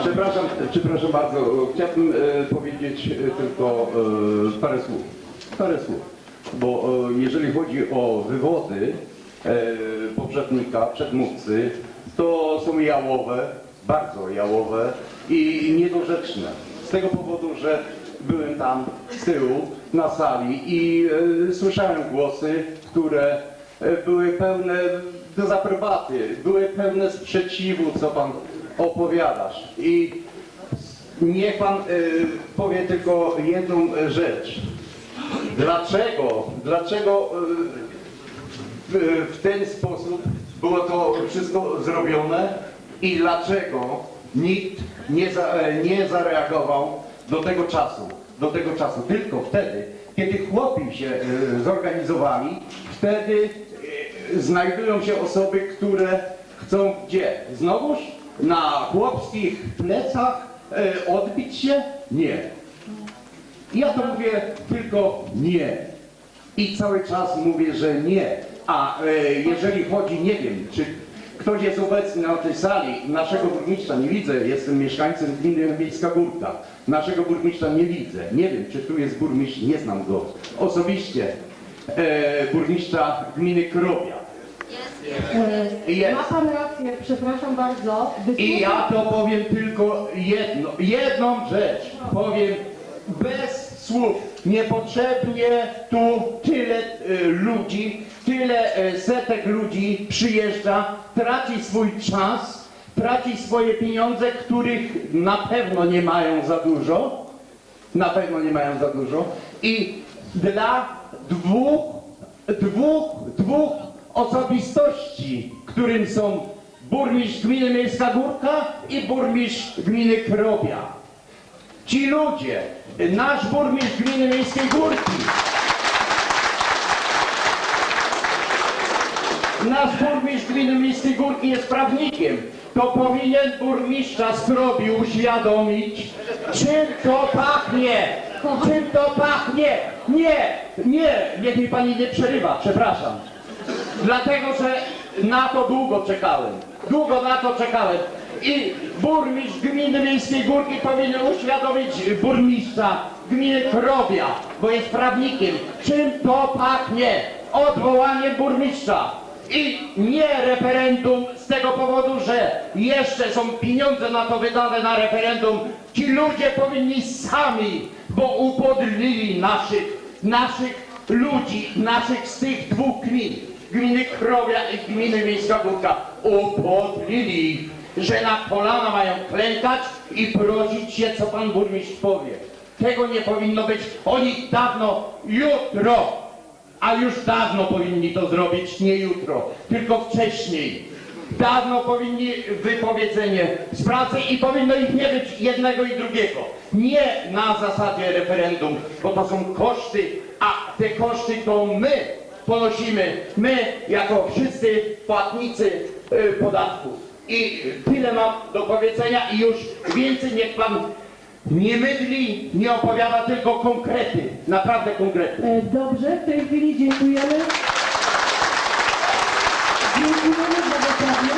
Przepraszam, przepraszam bardzo, chciałbym e, powiedzieć e, tylko e, parę słów. Parę słów. Bo jeżeli chodzi o wywody poprzednika, przedmówcy, to są jałowe, bardzo jałowe i niedorzeczne. Z tego powodu, że byłem tam z tyłu na sali i słyszałem głosy, które były pełne dezaprobaty, były pełne sprzeciwu, co pan opowiadasz. I niech pan e, powie tylko jedną e, rzecz. Dlaczego, dlaczego e, w, w ten sposób było to wszystko zrobione i dlaczego nikt nie, za, e, nie zareagował do tego czasu, do tego czasu. Tylko wtedy, kiedy chłopi się e, zorganizowali, wtedy e, znajdują się osoby, które chcą gdzie? Znowuż na chłopskich plecach e, odbić się? Nie. Ja to mówię tylko nie. I cały czas mówię, że nie. A e, jeżeli chodzi, nie wiem, czy ktoś jest obecny na tej sali, naszego burmistrza nie widzę, jestem mieszkańcem gminy Miejska Górka. Naszego burmistrza nie widzę. Nie wiem, czy tu jest burmistrz, nie znam go osobiście. E, burmistrza gminy Krobia. Jest. Ma pan rację, przepraszam bardzo. I ja to powiem tylko jedno, jedną rzecz. Powiem bez słów. Niepotrzebnie tu tyle e, ludzi, tyle e, setek ludzi przyjeżdża, traci swój czas, traci swoje pieniądze, których na pewno nie mają za dużo. Na pewno nie mają za dużo. I dla dwóch, dwóch, dwóch osobistości, którym są burmistrz gminy Miejska Górka i burmistrz gminy Krobia. Ci ludzie, nasz burmistrz gminy Miejskiej Górki, nasz burmistrz gminy Miejskiej Górki jest prawnikiem, to powinien burmistrza z Krobi uświadomić, czym to pachnie, czym to pachnie. Nie, nie, niech mi pani nie przerywa, przepraszam. Dlatego, że na to długo czekałem. Długo na to czekałem. I burmistrz gminy Miejskiej Górki powinien uświadomić burmistrza gminy Krobia, bo jest prawnikiem, czym to pachnie odwołaniem burmistrza. I nie referendum z tego powodu, że jeszcze są pieniądze na to wydane na referendum. Ci ludzie powinni sami, bo upodlili naszych, naszych ludzi, naszych z tych dwóch gmin, gminy Krowia i gminy Miejska Górka, upodlili ich, że na kolana mają klękać i prosić się, co pan burmistrz powie. Tego nie powinno być. Oni dawno, jutro, a już dawno powinni to zrobić, nie jutro, tylko wcześniej. Dawno powinni wypowiedzenie z pracy i powinno ich nie być jednego i drugiego. Nie na zasadzie referendum, bo to są koszty, a te koszty to my ponosimy, my jako wszyscy płatnicy y, podatków. I tyle mam do powiedzenia i już więcej niech pan nie mydli, nie opowiada tylko konkrety, naprawdę konkrety. E, Dobrze, w tej chwili dziękujemy. Dziękujemy za wypowiedź.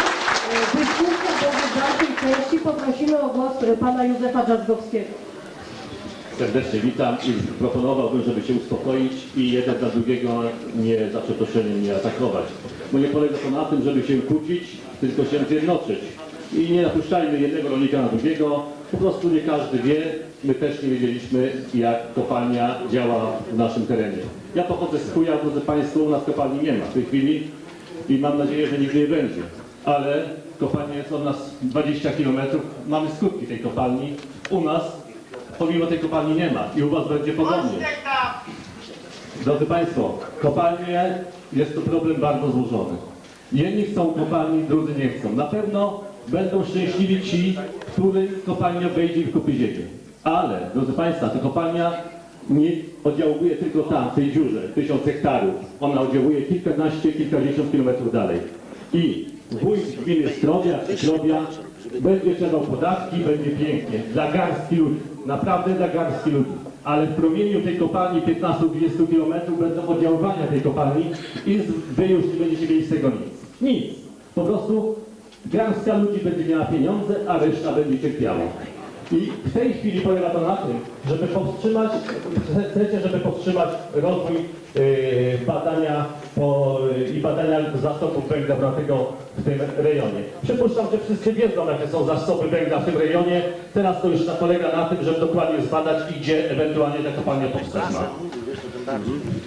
E, Dyskusja będzie w dalszej części. Poprosimy o głos e, pana Józefa Dżazgowskiego. Serdecznie witam i proponowałbym, żeby się uspokoić i jeden dla drugiego nie za przeproszeniem nie atakować. Bo nie polega to na tym, żeby się kłócić, tylko się zjednoczyć. I nie napuszczajmy jednego rolnika na drugiego, po prostu nie każdy wie, my też nie wiedzieliśmy jak kopalnia działa w naszym terenie. Ja pochodzę z Chuja, drodzy Państwo, u nas kopalni nie ma w tej chwili i mam nadzieję, że nigdy nie będzie. Ale kopalnia jest od nas 20 km, mamy skutki tej kopalni. U nas pomimo tej kopalni nie ma i u Was będzie podobnie. Drodzy Państwo, kopalnie jest to problem bardzo złożony. Jedni chcą kopalni, drudzy nie chcą. Na pewno będą szczęśliwi ci, których kopalnia wejdzie i wykupi ziemię. Ale, drodzy Państwa, ta kopalnia nie oddziałuje tylko tam, w tej dziurze, tysiąc hektarów. Ona oddziałuje kilkanaście, kilkadziesiąt kilometrów dalej. I wójt gminy Strobia, Strobia będzie trzebał podatki, będzie pięknie. Dla garstki ludzi. Naprawdę dla garstki ludzi. Ale w promieniu tej kopalni 15-20 km będą oddziaływania tej kopalni i wy już nie będziecie mieli z tego nic. Nic. Po prostu garstka ludzi będzie miała pieniądze, a reszta będzie cierpiała. I w tej chwili polega to na tym, żeby powstrzymać, chcecie, żeby powstrzymać rozwój yy, badania po, i badania zasobów węgla brunatnego w tym rejonie. Przypuszczam, że wszyscy wiedzą, jakie są zasoby węgla w tym rejonie. Teraz to już polega na tym, żeby dokładnie zbadać gdzie ewentualnie ta kopalnia powstać ma.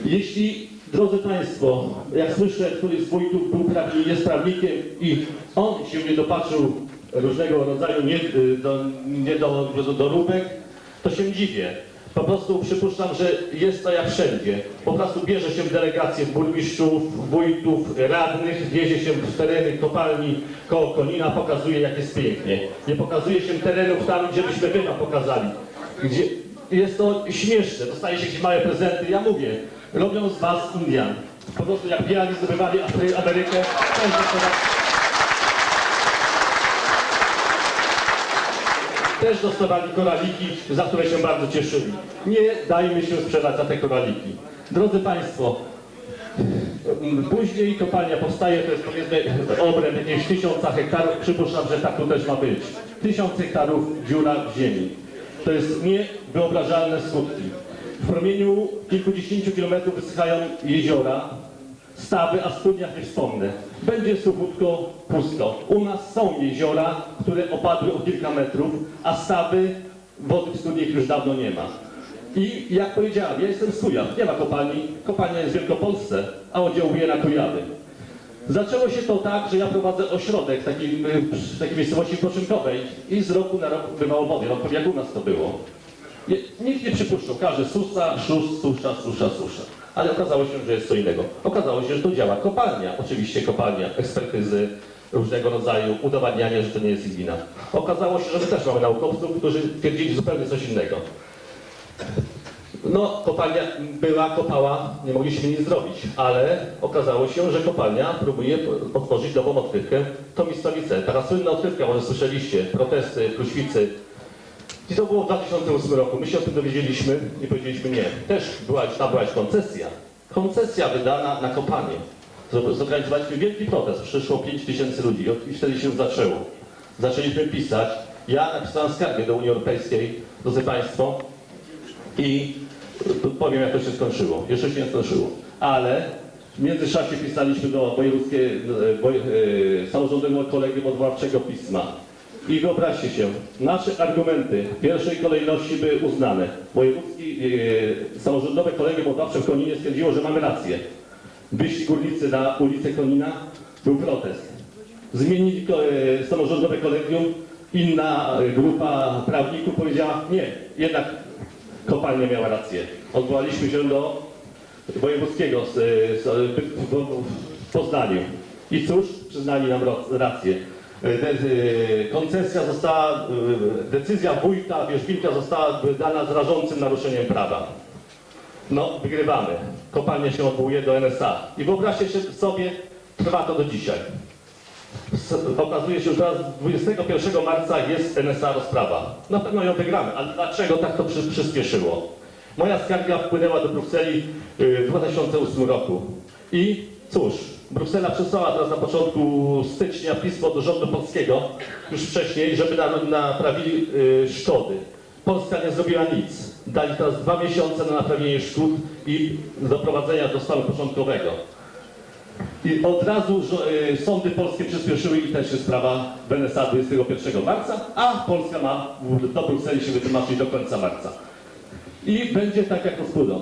Jeśli, drodzy Państwo, jak słyszę, któryś z wójtów był prawni, jest prawnikiem i on się nie dopatrzył różnego rodzaju nie, do, nie do, do, doróbek, to się dziwię. Po prostu przypuszczam, że jest to jak wszędzie. Po prostu bierze się delegację burmistrzów, wójtów, radnych, wiezie się w tereny kopalni koło Konina, pokazuje jak jest pięknie. Nie pokazuje się terenów tam, gdzie byśmy nam pokazali. Gdzie jest to śmieszne, dostaje się jakieś małe prezenty. Ja mówię, robią z was Indian. Po prostu jak biali zdobywali Amerykę, też dostawali, też dostawali koraliki, za które się bardzo cieszyli. Nie dajmy się sprzedać za te koraliki. Drodzy Państwo, później kopalnia powstaje, to jest powiedzmy obręb jakiegoś tysiąca hektarów, przypuszczam, że tak tu też ma być. Tysiąc hektarów dziura w ziemi. To jest niewyobrażalne skutki. W promieniu kilkudziesięciu kilometrów wysychają jeziora, stawy, a studniach nie wspomnę. Będzie suchutko, pusto. U nas są jeziora, które opadły o kilka metrów, a stawy wody w studniach już dawno nie ma. I jak powiedziałem, ja jestem z Kujaw, nie ma kopalni, kopalnia jest w Wielkopolsce, a oddziałuje na Kujawy. Zaczęło się to tak, że ja prowadzę ośrodek taki, y, w takiej miejscowości poczynkowej i z roku na rok bywało wody, rok jak u nas to było. Nikt nie przypuszczał, każdy susza, szus, susza, susza, susza. Ale okazało się, że jest co innego. Okazało się, że to działa kopalnia. Oczywiście kopalnia, ekspertyzy różnego rodzaju, udowadnianie, że to nie jest ich wina. Okazało się, że my też mamy naukowców, którzy twierdzili zupełnie coś innego. No, kopalnia była, kopała, nie mogliśmy nic zrobić, ale okazało się, że kopalnia próbuje otworzyć nową odkrywkę, tą Mistowicę. Taka słynna odkrywka, może słyszeliście, protesty, Kruświcy. I to było w 2008 roku. My się o tym dowiedzieliśmy i powiedzieliśmy nie. Też była, tam była koncesja. Koncesja wydana na kopanie. Zor- Zorganizowaliśmy wielki protest. Przyszło 5 tysięcy ludzi i wtedy się zaczęło. Zaczęliśmy pisać. Ja napisałem skargę do Unii Europejskiej, drodzy Państwo, i powiem, jak to się skończyło. Jeszcze się nie skończyło. Ale w międzyczasie pisaliśmy do wojewódzkie, e, woj, e, samorządowego kolegium odwoławczego pisma. I wyobraźcie się, nasze argumenty w pierwszej kolejności były uznane. Wojewódzki, e, samorządowe kolegium odwoławcze w Koninie stwierdziło, że mamy rację. Wyszli górnicy na ulicę Konina, był protest. Zmienili e, samorządowe kolegium, inna e, grupa prawników powiedziała, nie, jednak kopalnia miała rację. Odwołaliśmy się do wojewódzkiego z, z, w, w Poznaniu. I cóż, przyznali nam rację. E, e, koncesja została, e, decyzja wójta Wierzbinka została wydana z rażącym naruszeniem prawa. No, wygrywamy. Kopalnia się odwołuje do NSA. I wyobraźcie sobie, trwa to do dzisiaj. Okazuje się, że teraz 21 marca jest NSA rozprawa. Na pewno ją wygramy, ale dlaczego tak to przy, przyspieszyło? Moja skarga wpłynęła do Brukseli y, w 2008 roku. I cóż, Bruksela przesłała teraz na początku stycznia pismo do rządu polskiego, już wcześniej, żeby na- naprawili y, szkody. Polska nie zrobiła nic. Dali teraz dwa miesiące na naprawienie szkód i doprowadzenia do stanu początkowego. I od razu y, sądy polskie przyspieszyły i też jest sprawa w NSA 21 marca, a Polska ma do Brukseli się wytłumaczyć do końca marca. I będzie tak jak rozbudą.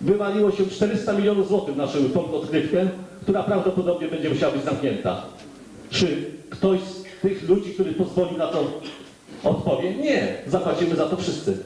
Wywaliło się 400 milionów złotych w naszą odkrywkę, która prawdopodobnie będzie musiała być zamknięta. Czy ktoś z tych ludzi, który pozwolił na to odpowie? Nie, zapłacimy za to wszyscy.